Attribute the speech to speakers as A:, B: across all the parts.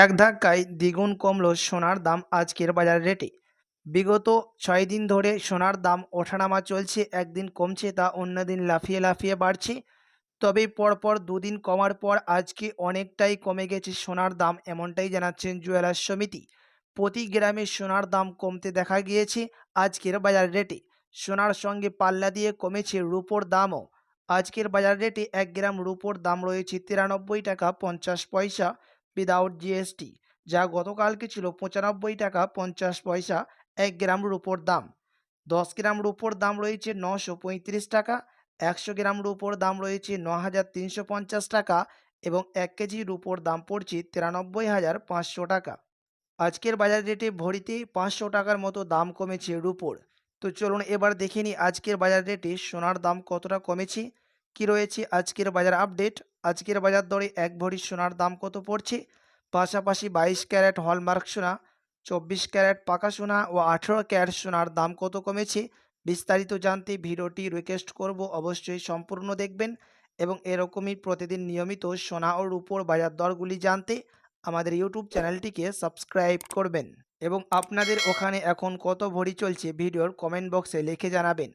A: এক ধাক্কায় দ্বিগুণ কমল সোনার দাম আজকের বাজার রেটে। বিগত ছয় দিন ধরে সোনার দাম ওঠানামা চলছে, একদিন কমছে তা অন্য দিন লাফিয়ে লাফিয়ে বাড়ছে। তবে পরপর দুদিন কমার পর আজকে অনেকটাই কমে গেছে সোনার দাম, এমনটাই জানাচ্ছেন জুয়েলার্স সমিতি। প্রতি গ্রামে সোনার দাম কমতে দেখা গিয়েছে আজকের বাজার রেটে। সোনার সঙ্গে পাল্লা দিয়ে কমেছে রুপোর দামও। আজকের বাজার রেটে এক গ্রাম রুপোর দাম রয়েছে তিরানব্বই টাকা পঞ্চাশ পয়সা। উইদাউট জিএসটি যা গতকালকে ছিল পঁচানব্বই টাকা পঞ্চাশ পয়সা এক গ্রাম রুপোর দাম। দশ গ্রাম রুপোর দাম রয়েছে নশো পঁয়ত্রিশ টাকা, একশো গ্রাম রুপোর দাম রয়েছে ন হাজার তিনশো পঞ্চাশ টাকা এবং এক কেজি রুপোর দাম পড়ছে তিরানব্বই হাজার পাঁচশো টাকা। আজকের বাজার রেটে ভরিতে পাঁচশো টাকার মতো দাম কমেছে রুপোর। তো চলুন এবার দেখে নিই আজকের বাজার রেটে সোনার দাম কতটা কমেছে, কি রয়েছে আজকের বাজার আপডেট আজকের বাজার দরে এক ভরি সোনার দাম কত পড়ছে? পাশাপাশি বাইশ ক্যারেট হলমার্ক সোনা, চব্বিশ ক্যারেট পাকা সোনা ও আঠেরো ক্যারেট সোনার দাম কত কমেছে? বিস্তারিত জানতে ভিডিওটি রিকোয়েস্ট করব, অবশ্যই সম্পূর্ণ দেখবেন এবং এরকমই প্রতিদিন নিয়মিত সোনা ও রূপোর বাজার দরগুলি জানতে আমাদের ইউটিউব চ্যানেলটিকে সাবস্ক্রাইব করবেন এবং আপনাদের ওখানে এখন কত ভরি চলছে ভিডিওর কমেন্ট বক্সে লিখে জানাবেন।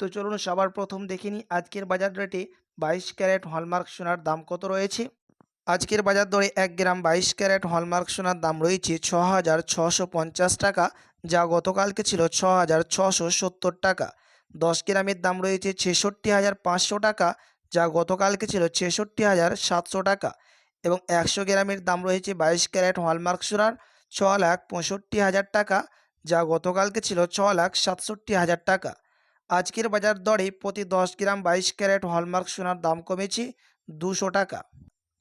A: তো চলুন সবার প্রথম দেখে নিই আজকের বাজার রেটে বাইশ ক্যারেট হলমার্ক সোনার দাম কত রয়েছে? আজকের বাজার দরে এক গ্রাম বাইশ ক্যারেট হলমার্ক সোনার দাম রয়েছে ছ হাজার ছশো পঞ্চাশ টাকা, যা গতকালকে ছিল ছ হাজার ছশো সত্তর টাকা। দশ গ্রামের দাম রয়েছে ছেষট্টি হাজার পাঁচশো টাকা, যা গতকালকে ছিল ছেষট্টি হাজার সাতশো টাকা। এবং একশো গ্রামের দাম রয়েছে বাইশ ক্যারেট হলমার্ক সোনার ছ লাখ পঁয়ষট্টি হাজার টাকা, যা গতকালকে ছিল ছ লাখ সাতষট্টি হাজার টাকা। আজকের বাজার দরে প্রতি দশ গ্রাম বাইশ ক্যারেট হলমার্ক সোনার দাম কমেছে দুশো টাকা।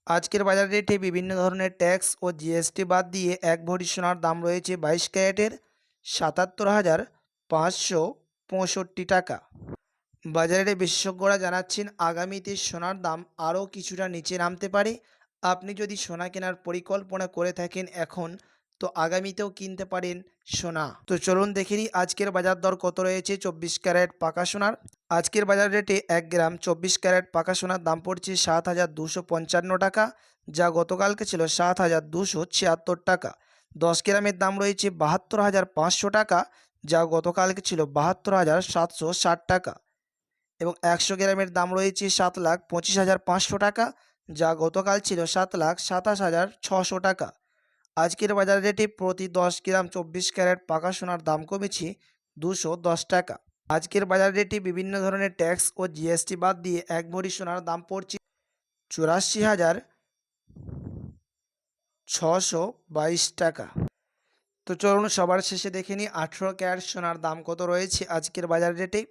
A: আজকের বাজার রেটে বিভিন্ন ধরনের ট্যাক্স ও জিএসটি বাদ দিয়ে এক ভরি সোনার দাম রয়েছে বাইশ ক্যারেটের সাতাত্তর হাজার পাঁচশো পঁয়ষট্টি টাকা। বাজারে বিশেষজ্ঞরা জানাচ্ছেন, আগামীতে সোনার দাম আরও কিছুটা নিচে নামতে পারে। আপনি যদি সোনা কেনার পরিকল্পনা করে থাকেন, এখন তো আগামীতেও কিনতে পারেন সোনা। তো চলুন দেখে নিই আজকের বাজার দর কত রয়েছে চব্বিশ ক্যারেট পাকা সোনার। আজকের বাজার রেটে এক গ্রাম চব্বিশ ক্যারেট পাকা সোনার দাম পড়ছে সাত হাজার দুশো পঞ্চান্ন টাকা, যা গতকালকে ছিল সাত হাজার দুশো ছিয়াত্তর টাকা। দশ গ্রামের দাম রয়েছে বাহাত্তর হাজার পাঁচশো টাকা, যা গতকালকে ছিল বাহাত্তর হাজার সাতশো ষাট টাকা। এবং একশো গ্রামের দাম রয়েছে সাত লাখ পঁচিশ হাজার পাঁচশো টাকা, যা গতকাল ছিল সাত লাখ সাতাশ হাজার ছশো টাকা। আজকের বাজার রেটে প্রতি দশ গ্রাম চব্বিশ ক্যারেট পাকা সোনার দাম কমেছে দুশো দশ টাকা। আজকের বাজার রেটে বিভিন্ন ধরনের ট্যাক্স ও জিএসটি বাদ দিয়ে এক ভরি সোনার দাম পড়ছে চুরাশি হাজার ছশো বাইশ টাকা। তো চলুন সবার শেষে দেখে নিই আঠেরো ক্যারেট সোনার দাম কত রয়েছে আজকের বাজার রেটে।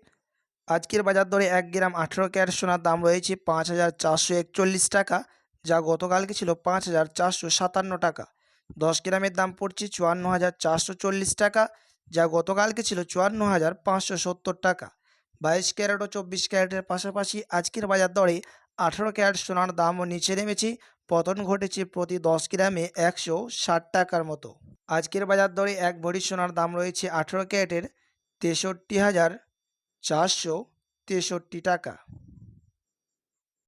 A: আজকের বাজার দরে এক গ্রাম আঠেরো ক্যারেট সোনার দাম রয়েছে পাঁচ হাজার চারশো একচল্লিশ টাকা, যা গতকালকে ছিল পাঁচ হাজার চারশো সাতান্ন টাকা। দশ গ্রামের দাম পড়ছে চুয়ান্ন হাজার চারশো চল্লিশ টাকা, যা গতকালকে ছিল চুয়ান্ন হাজার পাঁচশো সত্তর টাকা। বাইশ ক্যারেট ও চব্বিশ ক্যারেটের পাশাপাশি আজকের বাজার দরে আঠেরো ক্যারেট সোনার দামও নিচে নেমেছে, পতন ঘটেছে প্রতি দশ গ্রামে একশো ষাট টাকার মতো। আজকের বাজার দরে এক ভরি সোনার দাম রয়েছে আঠেরো ক্যারেটের তেষট্টি হাজার চারশো তেষট্টি টাকা।